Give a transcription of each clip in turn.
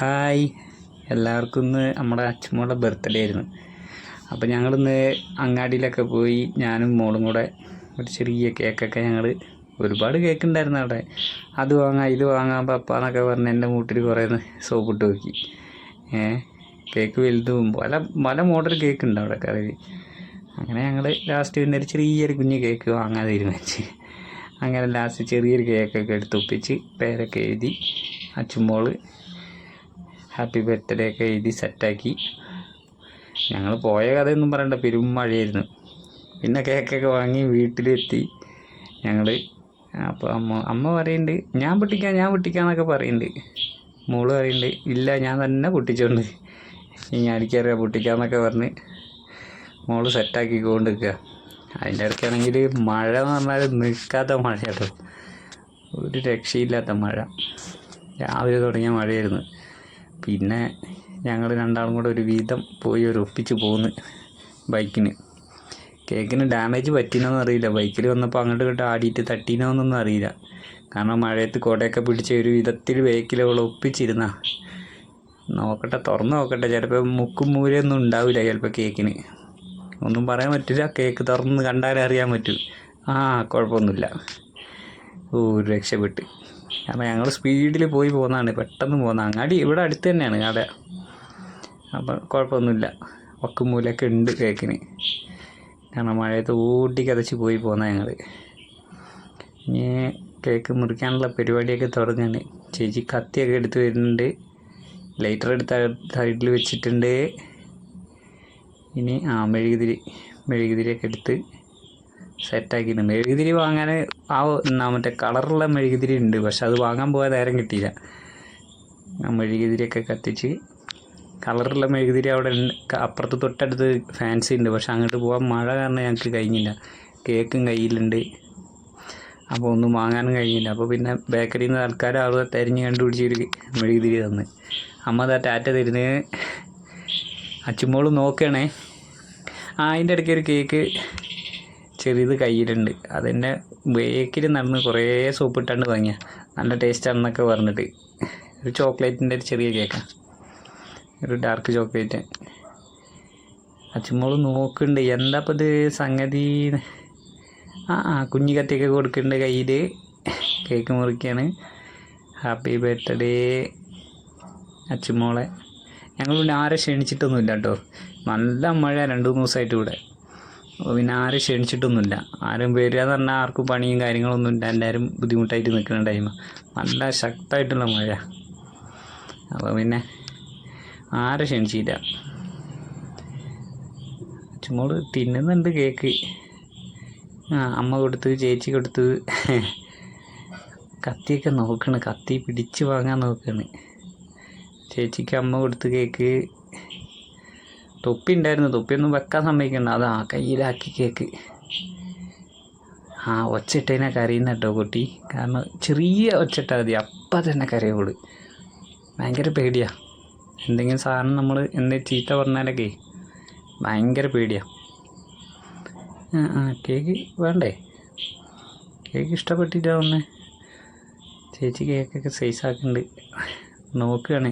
Hi. എല്ലാവർക്കും ഇന്ന് നമ്മുടെ അച്ഛമ്മയുടെ ബർത്ത്ഡേ ആയിരുന്നു. അപ്പോൾ ഞങ്ങളിന്ന് അങ്ങാടിയിലൊക്കെ പോയി ഞാനും മോളും കൂടെ ഒരു ചെറിയ കേക്കൊക്കെ ഞങ്ങൾ ഒരുപാട് കേക്ക് ഉണ്ടായിരുന്നു അവിടെ. അത് വാങ്ങാം ഇത് വാങ്ങാം പപ്പ എന്നൊക്കെ പറഞ്ഞ് എന്റെ മൂട്ടിൽ കുറേ സോപ്പിട്ട് നോക്കി. ഏ കേക്ക് വലുതും പല പല മോഡൽ കേക്ക് ഉണ്ട് അവിടെ കറിയിൽ അങ്ങനെ ഞങ്ങൾ ലാസ്റ്റ് പിന്നെ ഒരു ചെറിയൊരു കുഞ്ഞ് കേക്ക് വാങ്ങാൻ തീരുമാനിച്ച്. അങ്ങനെ ലാസ്റ്റ് ചെറിയൊരു കേക്കൊക്കെ എടുത്ത് ഒപ്പിച്ച് പേരൊക്കെ എഴുതി അച്ചുമോൾ ഹാപ്പി ബർത്ത്ഡേ ഒക്കെ എഴുതി സെറ്റാക്കി ഞങ്ങൾ പോയ കഥയൊന്നും പറയണ്ട പെരും മഴയായിരുന്നു. പിന്നെ കേക്കൊക്കെ വാങ്ങി വീട്ടിലെത്തി. ഞങ്ങൾ അപ്പോൾ അമ്മ അമ്മ പറയുന്നുണ്ട് ഞാൻ പൊട്ടിക്കാം ഞാൻ പൊട്ടിക്കാന്നൊക്കെ പറയുന്നുണ്ട് മോൾ പറയുന്നുണ്ട് ഇല്ല ഞാൻ തന്നെ പൊട്ടിച്ചോണ്ട്. ഇനി എനിക്കറിയാം പൊട്ടിക്കാന്നൊക്കെ പറഞ്ഞ് മോൾ സെറ്റാക്കിക്കൊണ്ട് നിൽക്കുക അതിന്റെ ഇടയ്ക്കാണെങ്കിൽ മഴ എന്ന് പറഞ്ഞാൽ നിൽക്കാത്ത മഴയാണ് ഒരു രക്ഷയില്ലാത്ത മഴ. രാവിലെ തുടങ്ങിയ മഴയായിരുന്നു. പിന്നെ ഞങ്ങൾ രണ്ടാളും കൂടെ ഒരു വീതം പോയി ഒരു ഒപ്പിച്ച് പോന്ന് ബൈക്കിന്. കേക്കിന് ഡാമേജ് പറ്റിനോന്നും അറിയില്ല. ബൈക്കിൽ വന്നപ്പോൾ അങ്ങോട്ട് ഇങ്ങോട്ട് ആടിയിട്ട് തട്ടീനോന്നൊന്നും അറിയില്ല. കാരണം മഴയത്ത് കുടയൊക്കെ പിടിച്ച ഒരു വിധത്തിൽ ബൈക്കിൽ ഒപ്പിച്ചിരുന്ന. നോക്കട്ടെ തുറന്ന് നോക്കട്ടെ. ചിലപ്പോൾ മുക്കും മൂലയൊന്നും ഉണ്ടാവില്ല ചിലപ്പോൾ കേക്കിന്. ഒന്നും പറയാൻ പറ്റില്ല കേക്ക് തുറന്ന് കണ്ടാലേ അറിയാൻ പറ്റൂ. ആ കുഴപ്പമൊന്നുമില്ല. ഓ രക്ഷപ്പെട്ട്. അപ്പോൾ ഞങ്ങൾ സ്പീഡിൽ പോയി പോകുന്നതാണ് പെട്ടെന്ന് പോകുന്ന അങ്ങാടി ഇവിടെ അടുത്ത് തന്നെയാണ് കട. അപ്പം കുഴപ്പമൊന്നുമില്ല വക്കുമൂലൊക്കെ ഉണ്ട് കേക്കിന്. കാരണം മഴയത്ത് ഓടി കതച്ച് പോയി പോകുന്ന ഞങ്ങൾ ഇനി കേക്ക് മുറിക്കാനുള്ള പരിപാടിയൊക്കെ തുടങ്ങാണ്. ചേച്ചി കത്തിയൊക്കെ എടുത്ത് വരുന്നുണ്ട്. ലൈറ്റർ എടുത്ത് സൈഡിൽ വെച്ചിട്ടുണ്ട്. ഇനി ആ മെഴുകുതിരി മെഴുകുതിരിയൊക്കെ എടുത്ത് സെറ്റാക്കിയിട്ടുണ്ട്. മെഴുകുതിരി വാങ്ങാൻ ആ മറ്റേ കളറുള്ള മെഴുകുതിരി ഉണ്ട്. പക്ഷെ അത് വാങ്ങാൻ പോയാൽ നേരം കിട്ടിയില്ല. ആ മെഴുകുതിരിയൊക്കെ കത്തിച്ച് കളറുള്ള മെഴുകുതിരി അവിടെ അപ്പുറത്ത് തൊട്ടടുത്ത് ഫാൻസി ഉണ്ട്. പക്ഷെ അങ്ങോട്ട് പോകാൻ മഴ കാരണം ഞങ്ങൾക്ക് കഴിഞ്ഞില്ല. കേക്കും കയ്യിലുണ്ട്. അപ്പോൾ ഒന്നും വാങ്ങാനും കഴിഞ്ഞില്ല. അപ്പോൾ പിന്നെ ബേക്കറിയിൽ നിന്ന് ആൾക്കാർ അവിടെ തിരഞ്ഞ് കണ്ടുപിടിച്ച് ഒരു മെഴുകുതിരി തന്ന്. അമ്മ അതാ ടാറ്റ തരുന്ന് അച്ചുമോൾ നോക്കണേ ആ അതിന്റെ ഇടയ്ക്ക് ഒരു കേക്ക് ചെറിയത് കയ്യിലുണ്ട്. അതെന്നെ ബേക്കിൽ നടന്ന് കുറേ സോപ്പ് ഇട്ടാണ്ട് വാങ്ങിയ. നല്ല ടേസ്റ്റാണെന്നൊക്കെ പറഞ്ഞിട്ട്. ഒരു ചോക്ലേറ്റിന്റെ ഒരു ചെറിയ കേക്കാണ് ഒരു ഡാർക്ക് ചോക്ലേറ്റ് അച്ഛമ്മോൾ നോക്കുന്നുണ്ട് എന്താ ഇപ്പം ഇത് സംഗതി? ആ ആ കുഞ്ഞു കത്തിയൊക്കെ കൊടുക്കുന്നുണ്ട് കയ്യിൽ കേക്ക് മുറിക്കുകയാണ് ഹാപ്പി ബർത്ത്ഡേ അച്ഛമ്മോളെ. ഞങ്ങൾ പിന്നെ ആരെ ക്ഷണിച്ചിട്ടൊന്നുമില്ല കേട്ടോ നല്ല മഴ രണ്ട് മൂന്ന് ദിവസമായിട്ട് ഇവിടെ. അപ്പോൾ പിന്നെ ആരും ക്ഷണിച്ചിട്ടൊന്നുമില്ല. ആരും വരിക എന്ന് പറഞ്ഞാൽ ആർക്കും പണിയും കാര്യങ്ങളൊന്നും ഇല്ല. എല്ലാവരും ബുദ്ധിമുട്ടായിട്ട് നിൽക്കുന്ന ടൈം നല്ല ശക്തമായിട്ടുള്ള മഴ അപ്പോൾ പിന്നെ ആരും ക്ഷണിച്ചില്ല. ചുമോൾ തിന്നുന്നുണ്ട് കേക്ക്. ആ അമ്മ കൊടുത്ത് ചേച്ചി കൊടുത്ത്. കത്തിയൊക്കെ നോക്കണ്. കത്തി പിടിച്ച് വാങ്ങാൻ നോക്കണ്. ചേച്ചിക്ക് അമ്മ കൊടുത്ത് കേക്ക്. തൊപ്പി ഉണ്ടായിരുന്നു തൊപ്പിയൊന്നും വെക്കാൻ സമ്മതിക്കണ്ട. അതാ കയ്യിലാക്കി കേക്ക്. ആ ഒച്ചിട്ടതിനെ കരയുന്ന കേട്ടോ. കുട്ടി കാരണം ചെറിയ ഒച്ചിട്ടാൽ മതി. അപ്പം തന്നെ കരയോൾ ഭയങ്കര പേടിയാ. എന്തെങ്കിലും സാധനം നമ്മൾ എന്തെങ്കിലും ചീത്ത പറഞ്ഞാലൊക്കെ ഭയങ്കര പേടിയാ. കേക്ക് വേണ്ടേ? കേക്ക് ഇഷ്ടപ്പെട്ടിട്ടാ ഒന്ന് ചേച്ചി കേക്കൊക്കെ സൈസാക്കുന്നുണ്ട് നോക്കുകയാണ്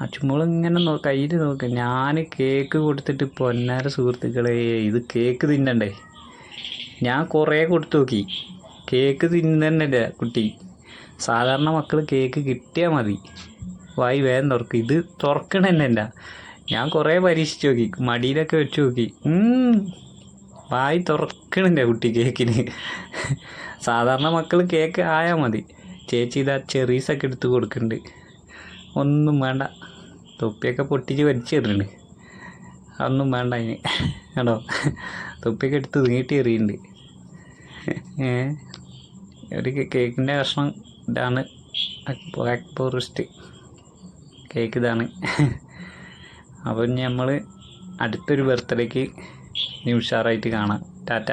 ആ ചുമ്മാ ഇങ്ങനെ നോ കയ്യിൽ നോക്ക്. ഞാൻ കേക്ക് കൊടുത്തിട്ട് പൊന്നാര സുഹൃത്തുക്കളെ ഇത് കേക്ക് തിന്നണ്ടേ? ഞാൻ കുറേ കൊടുത്തു നോക്കി. കേക്ക് തിന്നല്ലേ കുട്ടി. സാധാരണ മക്കൾ കേക്ക് കിട്ടിയാൽ മതി. വായി വേഗം തുറക്കും. ഇത് തുറക്കണമെന്നല്ല ഞാൻ കുറേ പരീക്ഷിച്ച് നോക്കി. മടിയിലൊക്കെ വെച്ച് നോക്കി. വായി തുറക്കണില്ല കുട്ടി കേക്കിന്. സാധാരണ മക്കൾ കേക്ക് ആയാൽ മതി. ചേച്ചി ഇതാ ചെറീസൊക്കെ എടുത്ത് കൊടുക്കുന്നുണ്ട് ഒന്നും വേണ്ട. തൊപ്പിയൊക്കെ പൊട്ടിച്ച് വലിച്ചെറിയുന്നുണ്ട് അതൊന്നും വേണ്ട അതിന്. കേട്ടോ തൊപ്പിയൊക്കെ എടുത്ത് നീട്ടി എറിയുന്നുണ്ട് ഒരു കേക്കിന്റെ കഷ്ണം ഇതാണ്. ബ്ലാക്ക് ഫോറസ്റ്റ് കേക്ക് ഇതാണ്. അപ്പം നമ്മൾ അടുത്തൊരു ബർത്ത്ഡേക്ക് ഇനി ഉഷാറായിട്ട് കാണാം. ടാറ്റ.